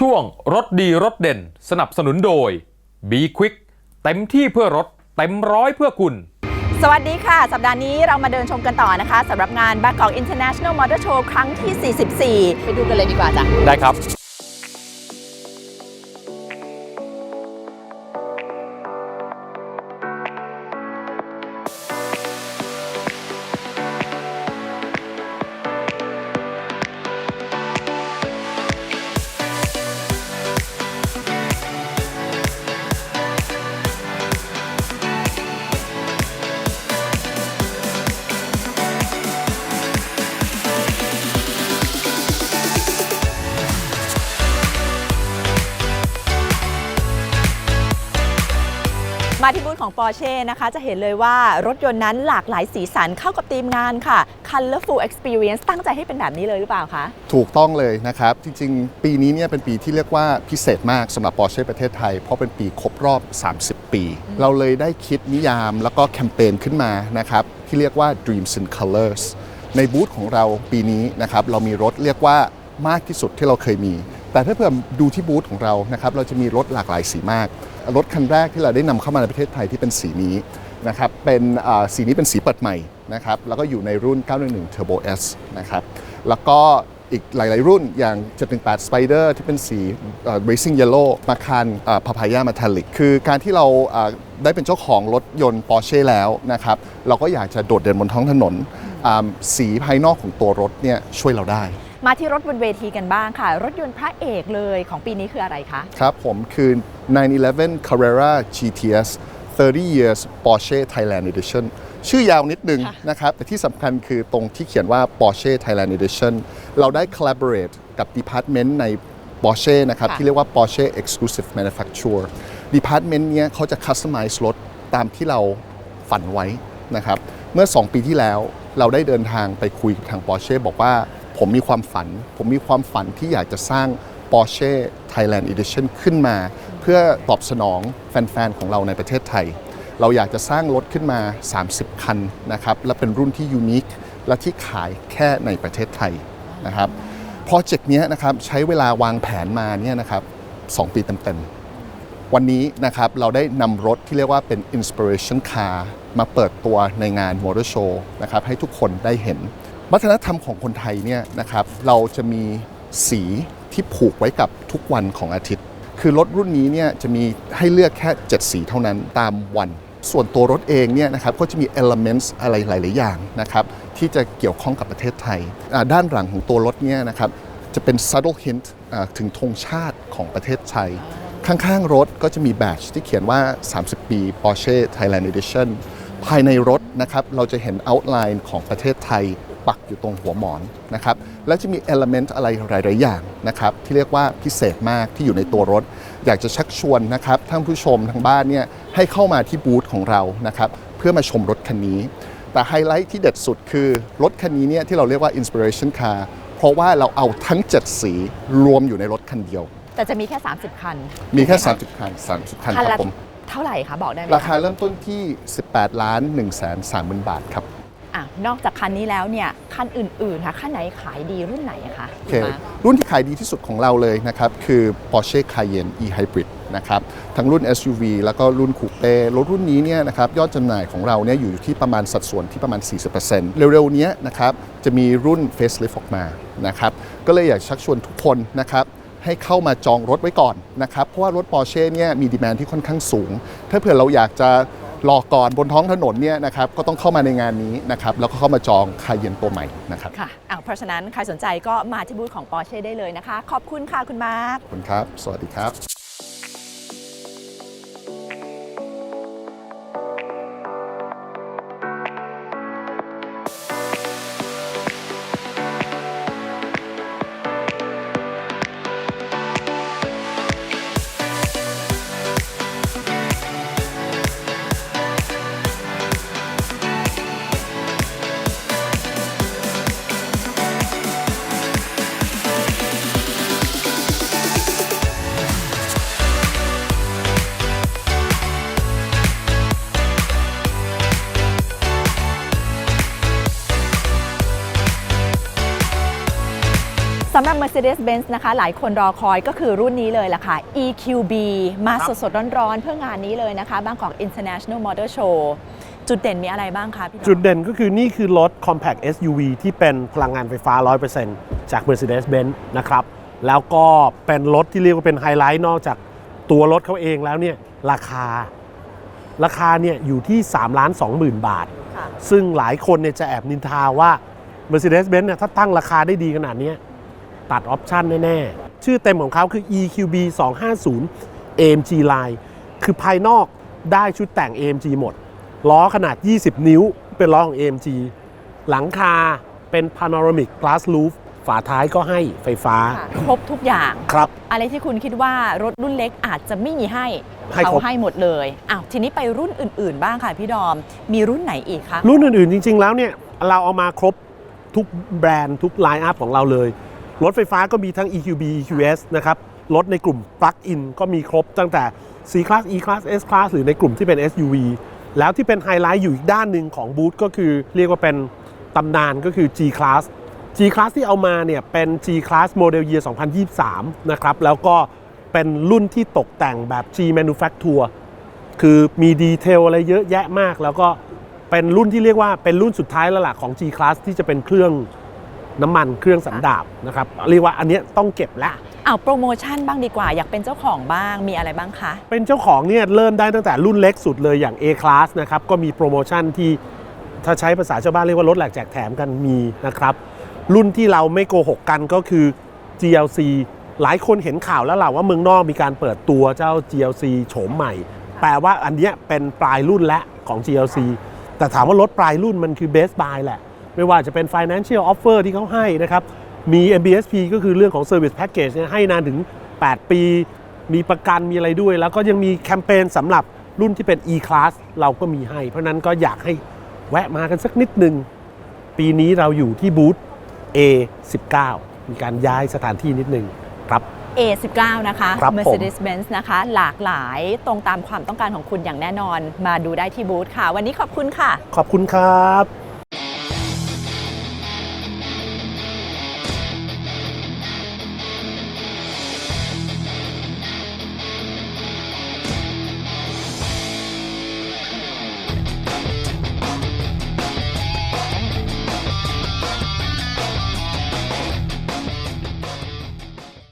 ช่วงรถดีรถเด่น สนับสนุนโดย b q u i c k เต็มที่เพื่อรถ เต็มร้อยเพื่อคุณ สวัสดีค่ะ สัปดาห์นี้เรามาเดินชมกันต่อนะคะสำหรับงาน Bangkok International Motor Show ครั้งที่ 44 ไปดูกันเลยดีกว่าจ้ะ ได้ครับ มาที่บูธของ Porsche นะคะ จะเห็นเลยว่ารถยนต์นั้นหลากหลายสีสันเข้ากับธีมงานค่ะ Colorful Experience ตั้งใจให้เป็นแบบนี้เลยหรือเปล่าคะ ถูกต้องเลยนะครับ จริงๆ ปีนี้เนี่ยเป็นปีที่เรียกว่าพิเศษมากสำหรับ Porsche ประเทศไทย เพราะเป็นปีครบรอบ 30 ปี เราเลยได้คิดนิยามแล้วก็แคมเปญขึ้นมานะครับ ที่เรียกว่า Dreams in Colors ในบูธของเราปีนี้นะครับเรามีรถเรียกว่ามากที่สุดที่เราเคยมี แต่ถ้าเผื่อดูที่บูธของเรานะครับเราจะมีรถหลากหลายสีมาก รถคันแรกที่เราได้นำเข้ามาในประเทศไทยที่เป็นสีนี้นะครับเป็นสีนี้เป็นสีเปิดใหม่นะครับแล้วก็อยู่ในรุ่น 911 Turbo S นะครับแล้วก็อีกหลาย ๆ รุ่นอย่าง 718 Spider ที่เป็นสี Racing Yellow มาคันพาพายามาทัลลิกคือการที่เราได้เป็นเจ้าของรถยนต์ Porsche แล้วนะครับเราก็อยากจะโดดเด่นบนท้องถนน สีภายนอกของตัวรถเนี่ยช่วยเราได้ มาที่รถบนเวทีกันบ้างค่ะ รถยนต์พระเอกเลยของปีนี้คืออะไรคะ ครับผมคือ 911 Carrera GTS 30 years Porsche Thailand Edition ชื่อยาวนิดนึงค่ะนะครับ แต่ที่สำคัญคือตรงที่เขียนว่า Porsche Thailand Edition เราได้ collaborate กับ department ใน Porsche นะครับ ที่เรียกว่า Porsche Exclusive Manufacturer department เนี้ยเขาจะ customize รถตามที่เราฝันไว้นะครับ เมื่อ 2 ปีที่แล้วเราได้เดินทางไปคุยกับทาง Porsche บอกว่า ผมมีความฝัน ผมมีความฝันที่อยากจะสร้าง Porsche Thailand Edition ขึ้นมา เพื่อตอบสนองแฟน ๆ ของเราในประเทศไทย เราอยากจะสร้างรถขึ้นมา 30 คันนะครับ และเป็นรุ่นที่ยูนิคและที่ขายแค่ในประเทศไทยนะครับโปรเจกต์นี้นะครับใช้เวลาวางแผนมาเนี่ยนะครับสปีเต็มๆ วันนี้นะครับเราได้นำรถที่เรียกว่าเป็น Inspiration Car มาเปิดตัวในงาน Motor Show นะครับให้ทุกคนได้เห็น วัฒนธรรมของคนไทยเนี่ยนะครับเราจะมีสีที่ผูกไว้กับทุกวันของอาทิตย์ คือรถรุ่นนี้เนี่ยจะมีให้เลือกแค่ 7 สีเท่านั้นตามวัน ส่วนตัวรถเองเนี่ยนะครับก็จะมี elements อะไรหลาย ๆ อย่างนะครับที่จะเกี่ยวข้องกับประเทศไทย ด้านหลังของตัวรถเนี่ยนะครับจะเป็น subtle hint ถึงธงชาติของประเทศไทย ข้างๆ รถก็จะมีแบตที่เขียนว่า 30 ปี Porsche Thailand Edition ภายในรถนะครับเราจะเห็น outline ของประเทศไทย ปักอยู่ตรงหัวหมอนนะครับแล้วจะมี element อะไรหลาย ๆ อย่างนะครับที่เรียกว่าพิเศษมากที่อยู่ในตัวรถ อยากจะชักชวนนะครับท่านผู้ชมทางบ้านเนี่ยให้เข้ามาที่บูธของเรานะครับเพื่อมาชมรถคันนี้ แต่ไฮไลท์ที่เด็ดสุดคือรถคันนี้เนี่ยที่เราเรียกว่า inspiration car เพราะว่าเราเอาทั้ง 7 สีรวมอยู่ในรถคันเดียว แต่จะมีแค่ 30 คัน มีแค่ถูกไหะ30 คัน 30 คันคันครัละบผม เท่าไหร่คะ บอกได้ไหม ราคาเริ่มต้นที่ 18 ล้าน1แสน3หมื่นบาทครับ อะนอกจากคันนี้แล้วเนี่ยคันอื่นๆค่ะคันไหนขายดีรุ่นไหนอะคะโอเครุ่นที่ขายดีที่สุดของเราเลยนะครับคือ Porsche Cayenne e-hybrid นะครับทั้งรุ่น SUV แล้วก็รุ่นคูเป้รถรุ่นนี้เนี่ยนะครับยอดจำหน่ายของเราเนี่ยอยู่ที่ประมาณสัดส่วนที่ประมาณ 40%เร็วๆเนี้ยนะครับจะมีรุ่น facelift ออกมานะครับก็เลยอยากชักชวนทุกคนนะครับให้เข้ามาจองรถไว้ก่อนนะครับเพราะว่ารถ Porsche เนี่ยมีดีแมนที่ค่อนข้างสูง ถ้าเผื่อเราอยากจะ รอก่อนบนท้องถนนเนี่ยนะครับก็ต้องเข้ามาในงานนี้นะครับแล้วก็เข้ามาจองคาเยนตัวใหม่นะครับค่ะอะเพราะฉะนั้นใครสนใจก็มาที่บูธของ Porsche ได้เลยนะคะ ขอบคุณค่ะคุณมาร์คขอบคุณครับ สวัสดีครับ สำหรับ Mercedes-Benz นะคะ หลายคนรอคอยก็คือรุ่นนี้เลยล่ะค่ะ EQB มาสดๆ ร้อนๆ เพื่องานนี้เลยนะคะบางกอก International Motor Show จุดเด่นมีอะไรบ้างคะพี่ดอมจุดเด่นก็คือนี่คือรถ compact SUV ที่เป็นพลังงานไฟฟ้า 100%จาก Mercedes-Benz นะครับ แล้วก็เป็นรถที่เรียกว่าเป็นไฮไลท์นอกจากตัวรถเขาเองแล้วเนี่ยราคา ราคาเนี่ยอยู่ที่3ล้าน2หมื่นบาท ค่ะ ซึ่งหลายคนเนี่ยจะแอบนินทาว่า Mercedes-Benz เนี่ยถ้าตั้งราคาได้ดีขนาดเนี้ย ตัดออปชันแน่ๆ ชื่อเต็มของเขาคือ EQB 250 AMG Line คือภายนอกได้ชุดแต่ง AMG หมด ล้อขนาด 20 นิ้ว เป็นล้อของ AMG หลังคาเป็น Panoramic Glass Roof ฝาท้ายก็ให้ไฟฟ้าค่ะครบทุกอย่างครับ อะไรที่คุณคิดว่ารถรุ่นเล็กอาจจะไม่มีให้ให้ครบเขาให้หมดเลยอ้าวทีนี้ไปรุ่นอื่น ๆ บ้างค่ะพี่ดอม มีรุ่นไหนอีกคะ รุ่นอื่น ๆ จริง ๆ แล้วเนี่ย เราเอามาครบทุกแบรนด์ทุกไลน์อัพของเราเลย รถไฟฟ้าก็มีทั้ง EQB EQS นะครับ รถในกลุ่ม Plug-in ก็มีครบตั้งแต่ C Class E Class S Class หรือในกลุ่มที่เป็น SUV แล้วที่เป็นไฮไลท์อยู่อีกด้านหนึ่งของบูธก็คือเรียกว่าเป็นตำนานก็คือ G Class G Class ที่เอามาเนี่ยเป็น G Class Model Year 2023 นะครับ แล้วก็เป็นรุ่นที่ตกแต่งแบบ G Manufacture คือมีดีเทลอะไรเยอะแยะมาก แล้วก็เป็นรุ่นที่เรียกว่าเป็นรุ่นสุดท้ายแล้วล่ะของ G Class ที่จะเป็นเครื่อง น้ำมันเครื่องสันดาบนะครับเรียกว่าอันเนี้ยต้องเก็บละอ้าวโปรโมชั่นบ้างดีกว่า อยากเป็นเจ้าของบ้างมีอะไรบ้างคะ เป็นเจ้าของเนี่ยเริ่มได้ตั้งแต่รุ่นเล็กสุดเลยอย่าง A Class นะครับก็มีโปรโมชั่นที่ถ้าใช้ภาษาชาวบ้านเรียกว่าลดแหลกแจกแถมกันมีนะครับรุ่นที่เราไม่โกหกกันก็คือ GLC หลายคนเห็นข่าวแล้วล่ะว่าเมืองนอกมีการเปิดตัวเจ้า GLC โฉมใหม่ แปลว่าอันเนี้ยเป็นปลายรุ่นและของ GLC แต่ถามว่ารถปลายรุ่นมันคือ best buy แหละ ไม่ว่าจะเป็น financial offer ที่เขาให้นะครับ มี MBSP ก็คือเรื่องของ service package เนี่ยให้นานถึง 8 ปี มีประกันมีอะไรด้วย แล้วก็ยังมีแคมเปญสำหรับรุ่นที่เป็น E class เราก็มีให้ เพราะฉะนั้นก็อยากให้แวะมากันสักนิดหนึ่ง ปีนี้เราอยู่ที่บูธ A19 มีการย้ายสถานที่นิดหนึ่งครับ A19 นะคะ ครับผม Mercedes-Benz นะคะ หลากหลายตรงตามความต้องการของคุณอย่างแน่นอน มาดูได้ที่บูธค่ะ วันนี้ขอบคุณค่ะ ขอบคุณครับ